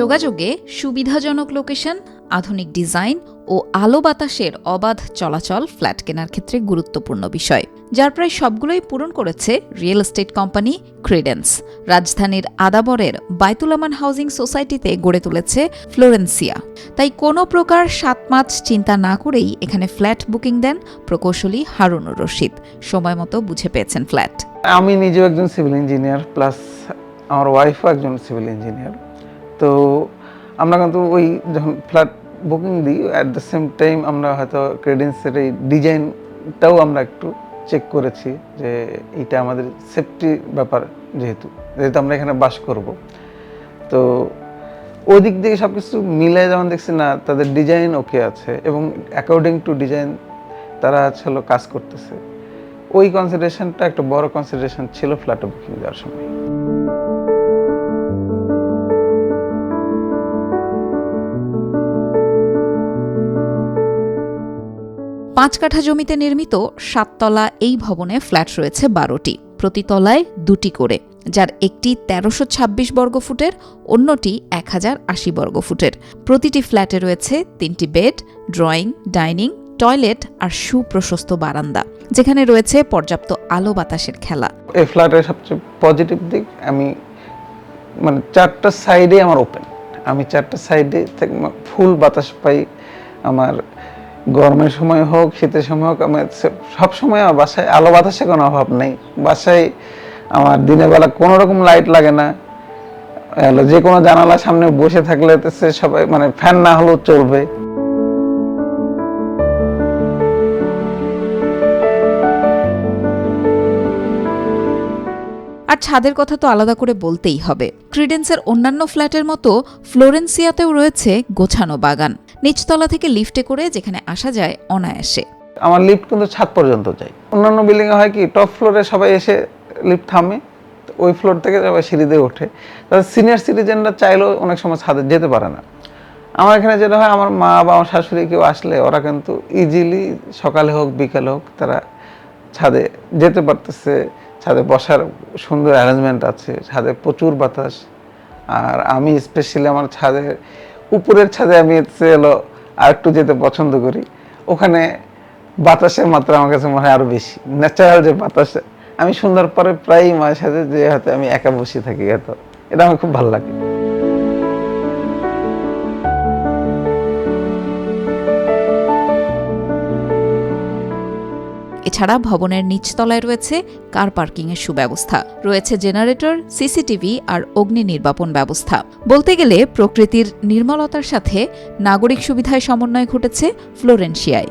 যোগাযোগে সুবিধাজনক লোকেশন, আধুনিক ডিজাইন ও আলো বাতাসের অবাধ চলাচল ফ্ল্যাট কেনার ক্ষেত্রে গুরুত্বপূর্ণ বিষয়, যার প্রায় সবগুলোই পূরণ করেছে রিয়েল এস্টেট কোম্পানি ক্রিডেন্স। রাজধানীর আদাবরের বাইতুলামান হাউজিং সোসাইটিতে গড়ে তুলেছে ফ্লোরেন্সিয়া। তাই কোনো প্রকার সাতমাছ চিন্তা না করেই এখানে ফ্ল্যাট বুকিং দেন প্রকৌশলী হারুনুর রশিদ। সময় মতো বুঝে পেয়েছেন ফ্ল্যাট। আমি নিজেও একজন সিভিল ইঞ্জিনিয়ার, প্লাস আমার ওয়াইফও একজন সিভিল ইঞ্জিনিয়ার। তো আমরা কিন্তু ওই যখন ফ্ল্যাট বুকিং দিই অ্যাট দ্য সেম টাইম আমরা হয়তো ক্রেডেন্সের এই ডিজাইনটাও আমরা একটু চেক করেছি যে এটা আমাদের সেফটি ব্যাপার যেহেতু যেহেতু আমরা এখানে বাস করব। তো ওই দিক থেকে সব কিছু মিলে যেমন দেখছি, না, তাদের ডিজাইন ওকে আছে এবং অ্যাকর্ডিং টু ডিজাইন তারা হলো কাজ করতেছে। ওই কনসিডারেশনটা একটা বড় কনসিডারেশন ছিল ফ্ল্যাটে বুকিং দেওয়ার সময়। পাঁচ কাঠা জমিতে নির্মিত সাততলা এই ভবনে ফ্ল্যাট রয়েছে বারোটি। প্রতি তলায় দুটি করে, যার একটি তেরোশো ছাব্বিশ বর্গফুটের অন্যটি এক হাজার আশি বর্গফুটের প্রতিটি ফ্ল্যাটে রয়েছে তিনটি বেড, ড্রয়িং, ডাইনিং, টয়লেট আর সুপ্রশস্ত বারান্দা, যেখানে রয়েছে পর্যাপ্ত আলো বাতাসের খেলা। এই ফ্ল্যাটের সবচেয়ে পজিটিভ দিক, আমি মানে চারটা সাইডে আমার ওপেন আমি চারটা সাইডে ফুল বাতাস পাই আমার গরমের সময় হোক, শীতের সময় হোক, আমার সব সময় আমার বাসায় আলো বাতাসে কোনো অভাব নেই। বাসায় আমার দিনের বেলা কোনো রকম লাইট লাগে না। যে কোনো জানালার সামনে বসে থাকলে সে সবাই মানে ফ্যান না হলেও চলবে। আর ছাদের কথা তো আলাদা করে বলতেই হবে। ক্রিডেন্সের অন্যান্য ফ্ল্যাটের মতো ফ্লোরেন্সিয়াতেও রয়েছে গোছানো বাগান। নিচতলা থেকে লিফটে করে যেখানে আসা যায় অনায়াসে। আমার লিফট কিন্তু ছাদ পর্যন্ত যায়। অন্যান্য বিল্ডিংয়ে হয় কি, টপ ফ্লোরে সবাই এসে লিফট থামে ওই ফ্লোর থেকে সবাই সিঁড়ি দিয়ে ওঠে। তাদের সিনিয়র সিটিজেনরা চাইলেও অনেক সময় ছাদে যেতে পারে না। আমার এখানে যেটা হয়, আমার মা বা আমার শাশুড়ি কেউ আসলে ওরা কিন্তু ইজিলি সকালে হোক, বিকালে হোক তারা ছাদে যেতে পারতেছে। ছাদে বসার সুন্দর অ্যারেঞ্জমেন্ট আছে, ছাদে প্রচুর বাতাস। আর আমি স্পেশালি আমার ছাদে উপরের ছাদে আমি এলো আর একটু যেতে পছন্দ করি। ওখানে বাতাসের মাত্রা আমার কাছে মনে হয় আরও বেশি। ন্যাচারাল যে বাতাস, আমি সুন্দর পরে প্রায়ই মায়ের সাথে যে হয়তো আমি একা বসে থাকি এত। এটা আমার খুব ভালো লাগে। এছাড়া ভবনের নিচতলায় রয়েছে কার পার্কিংয়ের সুব্যবস্থা। রয়েছে জেনারেটর সিসিটিভি আর অগ্নি নির্বাপন ব্যবস্থা। বলতে গেলে প্রকৃতির নির্মলতার সাথে নাগরিক সুবিধায় সমন্বয় ঘটেছে ফ্লোরেন্সিয়ায়।